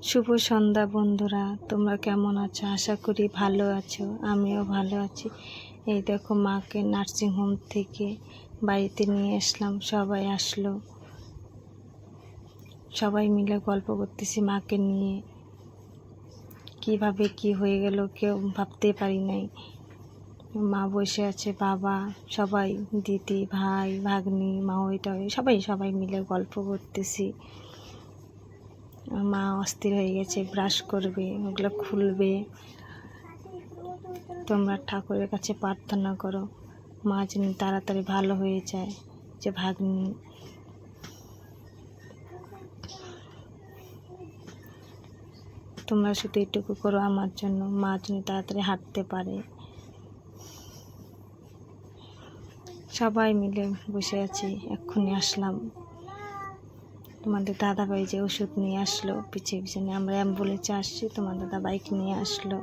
শুভ সন্ধ্যা বন্ধুরা, তোমরা কেমন আছো? আশা করি ভালো আছো, আমিও ভালো আছি। এই দেখো মাকে নার্সিংহোম থেকে বাড়িতে নিয়ে আসলাম, সবাই আসলো। সবাই মিলে গল্প করতেছি মাকে নিয়ে। কীভাবে কি হয়ে গেল কেউ ভাবতে পারি নাই। মা বসে আছে, বাবা, সবাই, দিদি, ভাই, ভাগ্নি মা ওইটা ওই সবাই সবাই মিলে গল্প করতেছি। মা অস্থির হয়ে গেছে ব্রাশ করবে, ওগুলো খুলবে। তোমরা ঠাকুরের কাছে প্রার্থনা করো, মা যেন তাড়াতাড়ি ভালো হয়ে যায়, যে ভাগ্নি। তোমরা শুধু এটুকু করো আমার জন্য, মা যেন তাড়াতাড়ি হাঁটতে পারে। সবাই মিলে বসে আছি, এক্ষুনি আসলাম। তোমাদের দাদা ভাই যে ওষুধ নিয়ে আসলো, পিছিয়ে পিছনে আমরা অ্যাম্বুলেন্সে আসছি তোমার দাদা বাইক নিয়ে আসলো।